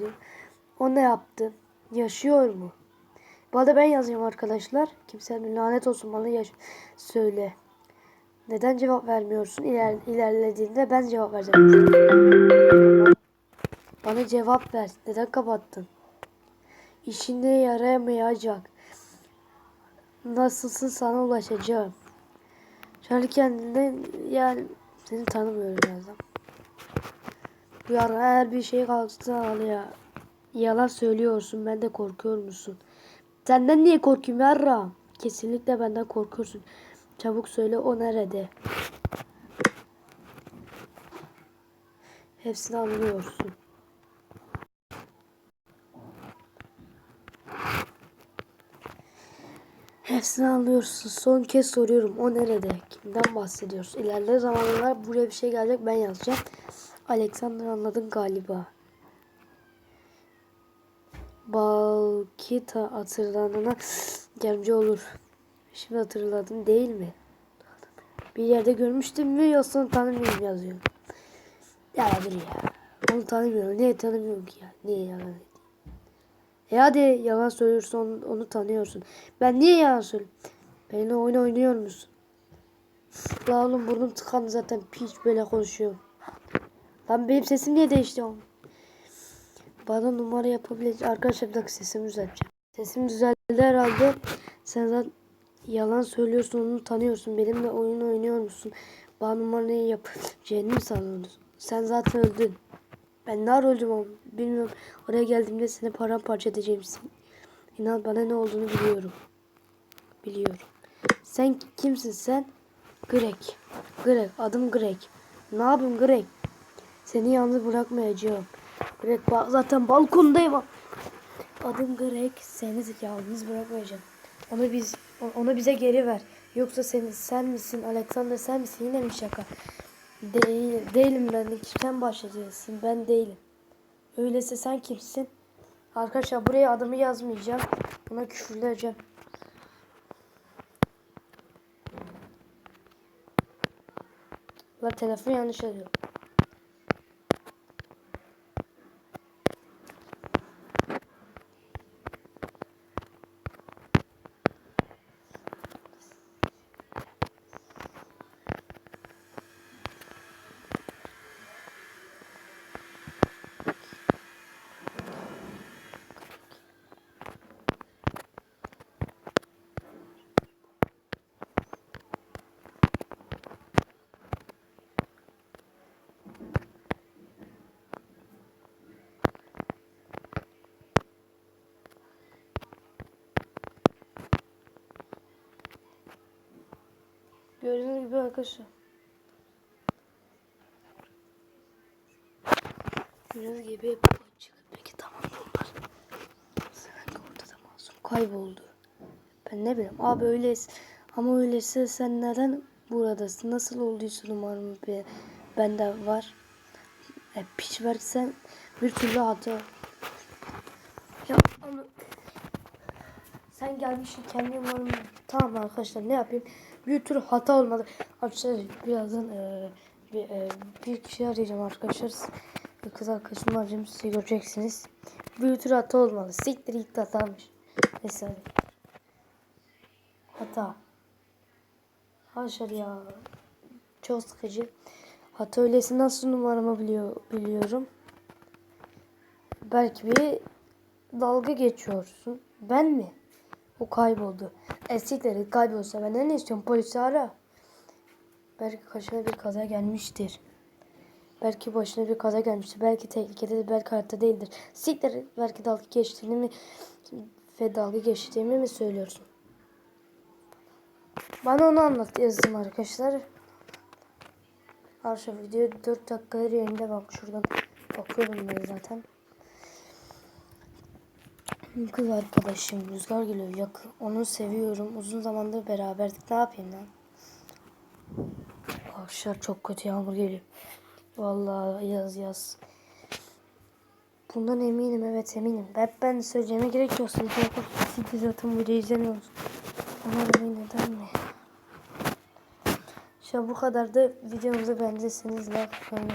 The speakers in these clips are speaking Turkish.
Yazıyor. O ne yaptı? Yaşıyor mu? Bu arada ben yazıyorum arkadaşlar. Kimse lanet olsun bana yaş söyle. Neden cevap vermiyorsun? İler ilerlediğinde ben cevap vereceğim. Bana cevap ver. Neden kapattın? İşine yarayamayacak. Nasılsın sana ulaşacağım. Şöyle kendinden yani seni tanımıyorum birazdan. Bu ara eğer bir şey kalksa ağlaya. Yalan söylüyorsun. Ben de korkuyor musun? Senden niye korkayım yarra? Kesinlikle benden korkuyorsun. Çabuk söyle o nerede? Hepsini anlıyorsun. Hepsini anlıyorsun. Son kez soruyorum. O nerede? Kimden bahsediyoruz? İlerleyen zamanlar buraya bir şey gelecek. Ben yazacağım. Alexander anladın galiba. Balkita hatırlanana yardımcı olur. Şimdi hatırladım değil mi? Bir yerde görmüştüm mü yoksa tanımıyorum yazıyor. Ya dur ya. Onu tanımıyorum. Niye tanımıyorum ki ya? Niye yalan edeyim? E hadi yalan söylüyorsun onu, onu tanıyorsun. Ben niye yalan söyleyeyim? Benimle oyun oynuyor musun? La oğlum burnum tıkandı zaten piç böyle konuşuyorum. Lan benim sesim niye değişti oğlum? Bana numara yapabilecek arkadaşlar bir dakika sesimi düzelteceğim. Sesim düzeldi herhalde. Sen zaten yalan söylüyorsun onu tanıyorsun. Benimle oyun oynuyor musun? Bana numarayı yapacağını mı sanıyorsun? Sen zaten öldün. Ben ne öldüm oğlum? Bilmiyorum. Oraya geldiğimde seni paramparça edeceğim. İnan bana ne olduğunu biliyorum. Biliyorum. Sen kimsin sen? Greg. Greg. Adım Greg. Ne yapayım Greg? Seni yalnız bırakmayacağım. Greg zaten balkondayım. Adım Greg. Seni yalnız bırakmayacağım. Onu biz onu bize geri ver. Yoksa sen sen misin Alexander sen misin yine mi şaka? Değil, değilim ben. Sen başlayacaksın. Ben değilim. Öyleyse sen kimsin? Arkadaşlar buraya adımı yazmayacağım. Buna küfürleyeceğim. La telefon yanlış arıyor. Gördüğünüz gibi arkadaşlar. Gördüğünüz gibi açık. Peki tamam bunlar. Sanki ortada masum kayboldu. Ben ne bileyim abi öyleyse ama öyleyse sen neden buradasın? Nasıl olduysa umarım bir bende var. E, piç versen bir türlü hata. Ya ama sen gelmişsin kendi umarım tamam arkadaşlar ne yapayım? Bir tür hata olmadı. Arkadaşlar birazdan e, bir, e, bir kişi arayacağım arkadaşlar. Bir kız arkadaşım arayacağım siz göreceksiniz. Bir tür hata olmalı siktir ilk hatamış neyse. Hata. Arkadaşlar ya çok sıkıcı. Hata öyleyse nasıl numaramı biliyor, biliyorum? Belki bir dalga geçiyorsun. Ben mi o kayboldu. Eskikleri kaybolsa ben ne istiyorum? Polisi ara. Belki başına bir kaza gelmiştir. Belki başına bir kaza gelmiştir. Belki tehlikededir. Belki hayatta değildir. Siktir. Belki dalga geçtiğini mi ve dalga geçtiğimi mi söylüyorsun? Bana onu anlat yazdım arkadaşlar. Arkadaşlar video 4 dakika her yerinde bak şuradan bakıyorum ben zaten. Kız arkadaşım Rüzgar geliyor. Yak onu seviyorum. Uzun zamandır beraberdik. Ne yapayım lan? Arkadaşlar çok kötü yağmur geliyor. Vallahi yaz yaz. Bundan eminim evet eminim. Ben, ben söyleyeceğime gerek yok. Siz zaten video izlemiyoruz. Ama emin neden mi? İşte bu kadar da videomuzu beğendiyseniz like atmayı,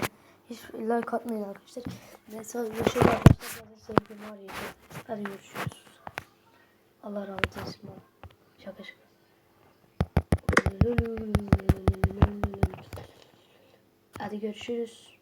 hiç like atmayın arkadaşlar. Neyse görüşürüz arkadaşlar. Zaten sevgimi arayacağım. Hadi görüşürüz. Allah rahmet eylesin bana. Şaka şaka. Hadi görüşürüz.